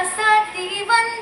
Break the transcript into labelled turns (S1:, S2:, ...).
S1: साथी बन